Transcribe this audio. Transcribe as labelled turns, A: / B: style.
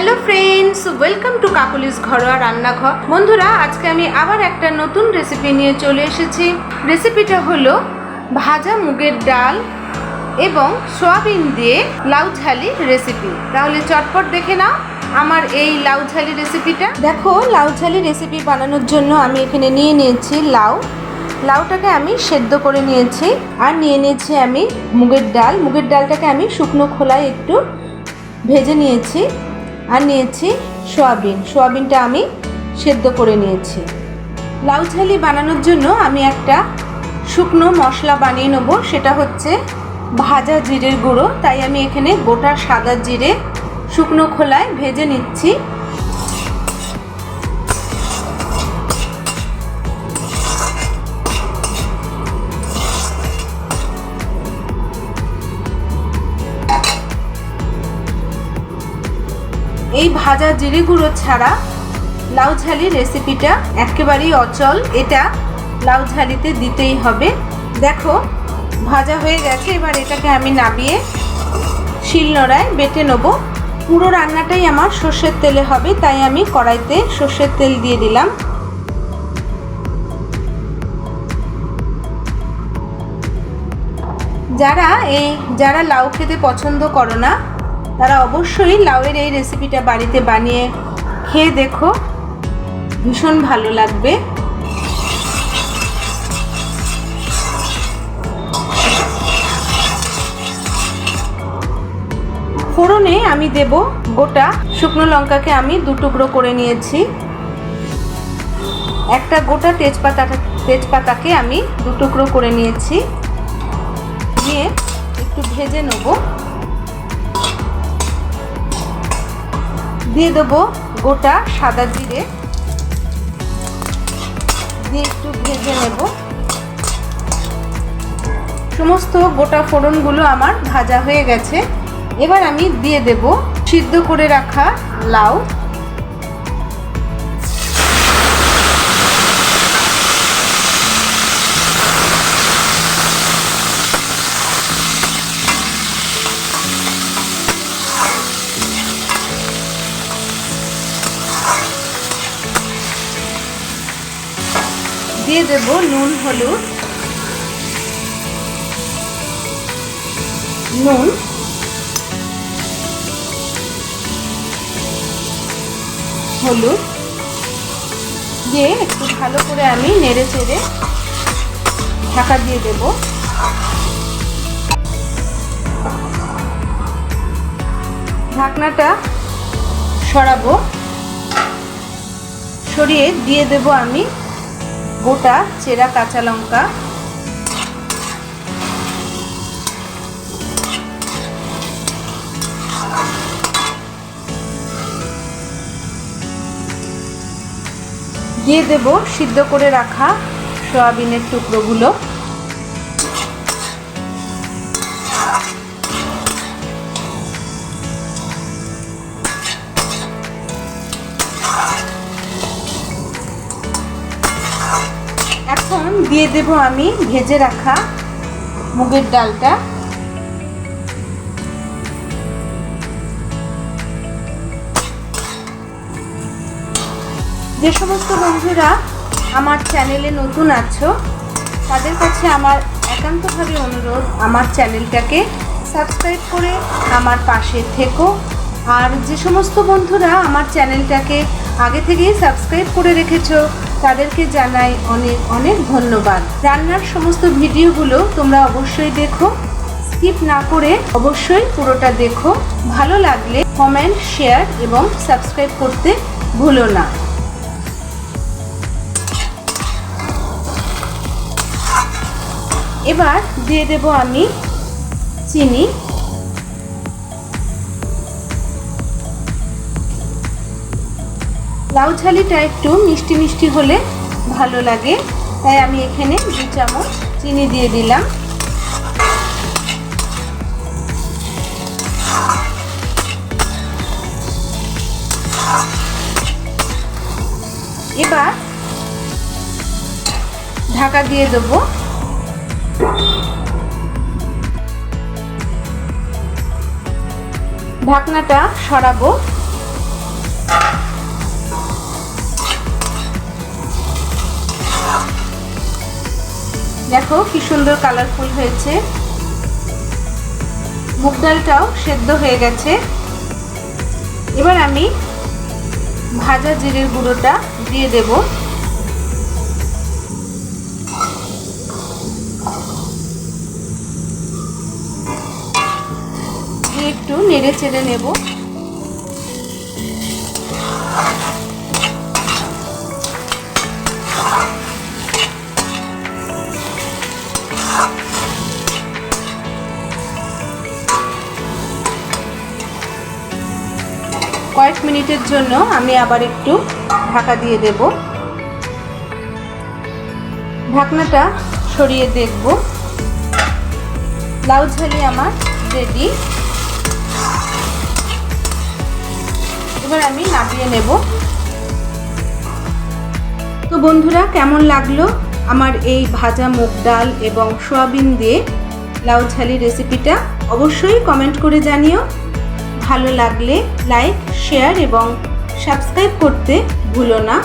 A: Hello friends welcome to Kakuli's ঘরোয়া রান্নাঘর। বন্ধুরা, আজকে আমি আবার একটা নতুন রেসিপি নিয়ে চলে এসেছি। রেসিপিটা হলো ভাজা মুগের ডাল এবং সয়াবিন দিয়ে লাউ ঝালি রেসিপি তাহলে চটপট দেখে নাও আমার এই লাউ ঝালি রেসিপিটা দেখো, লাউ ঝালি রেসিপি বানানোর জন্য আমি এখানে নিয়ে নিয়েছি লাউ। লাউটাকে আমি সেদ্ধ করে নিয়েছি আর নিয়ে নিয়েছি আমি মুগের ডাল। মুগের ডালটাকে আমি শুকনো খোলায় একটু ভেজে নিয়েছি। আর নিয়েছি সোয়াবিন। সোয়াবিনটা আমি সেদ্ধ করে নিয়েছি। লাউ ঝালি বানানোর জন্য আমি একটা শুকনো মশলা বানিয়ে নেব। সেটা হচ্ছে ভাজা জিরের গুঁড়ো। তাই আমি এখানে গোটা সাদা জিরে শুকনো খোলায় ভেজে নিচ্ছি। এই ভাজা জিরে গুঁড়ো ছাড়া লাউ ঝালি রেসিপিটা একেবারেই অচল। এটা লাউ ঝালিতে দিতেই হবে। দেখো, ভাজা হয়ে গেছে। এবার এটাকে আমি নাবিয়ে শিলনোড়ায় বেটে নেব। পুরো রান্নাটাই আমার সর্ষের তেলে হবে, তাই আমি কড়াইতে সর্ষের তেল দিয়ে দিলাম। যারা এই, যারা লাউ খেতে পছন্দ করো না তারা অবশ্যই লাউয়ের এই রেসিপিটা বাড়িতে বানিয়ে খেয়ে দেখো। ভীষণ ভালো লাগবে। ফোড়নে আমি দেব গোটা শুকনো লঙ্কাকে আমি দু টুকরো করে নিয়েছি। একটা গোটা তেজপাতা তেজপাতাকে আমি দু টুকরো করে নিয়েছি। দিয়ে একটু ভেজে নেব। দিয়ে দেবো গোটা সাদা জিরে। দিয়ে একটু ভেজে নেব। সমস্ত গোটা ফোড়নগুলো আমার ভাজা হয়ে গেছে। এবার আমি দিয়ে দেব সিদ্ধ করে রাখা লাউ। দিয়ে দেব নুন, হলুদ। নুন। হলুদ। দিয়ে একটু ভালো করে আমি নেড়ে চেড়ে ঢাকা দিয়ে দেব। ঢাকনাটা সরাবো। সরিয়ে দিয়ে দেব আমি গোটা চেরা কাঁচা লঙ্কা। দিয়ে দেব সিদ্ধ করে রাখা সয়াবিনের টুকরোগুলো। এখন দিয়ে দেব আমি ভেজে রাখা মুগের ডালটা। যে সমস্ত বন্ধুরা আমার চ্যানেলে নতুন আছো, তাদের কাছে আমার একান্তভাবে অনুরোধ, আমার চ্যানেলটাকে সাবস্ক্রাইব করে আমার পাশে থেকো। আর যে সমস্ত বন্ধুরা আমার চ্যানেলটাকে আগে থেকেই সাবস্ক্রাইব করে রেখেছো তাদেরকে জানাই অনেক অনেক ধন্যবাদ। রান্নার সমস্ত ভিডিওগুলো তোমরা অবশ্যই দেখো। স্কিপ না করে অবশ্যই পুরোটা দেখো। ভালো লাগলে কমেন্ট, শেয়ার এবং সাবস্ক্রাইব করতে ভুলো না। এবার দিয়ে দেব আমি চিনি। লাউ ঝালিটা একটু মিষ্টি মিষ্টি হলে ভালো লাগে। তাই আমি এখানে দু চামচ চিনি দিয়ে দিলাম। এবার ঢাকা দিয়ে দেবো। ঢাকনাটা সরাবো। দেখো কি সুন্দর কালারফুল হয়েছে। মুগ ডালটাও সেদ্ধ হয়ে গেছে। এবার আমি ভাজা জিরের গুঁড়োটা দিয়ে দেব। একটু নেড়ে চেড়ে নেব। কয়েক মিনিটের জন্য আমি আবার একটু ঢাকা দিয়ে দেব। ঢাকনাটা সরিয়ে দেখব। লাউ ঝালি আমার রেডি এবার আমি নামিয়ে নেব। তো বন্ধুরা, কেমন লাগল আমার এই ভাজা মুগ ডাল এবং সোয়াবিন দিয়ে লাউ ঝালি রেসিপিটা অবশ্যই কমেন্ট করে জানিও। ভালো লাগলে লাইক শেয়ার এবং সাবস্ক্রাইব করতে ভুলো না।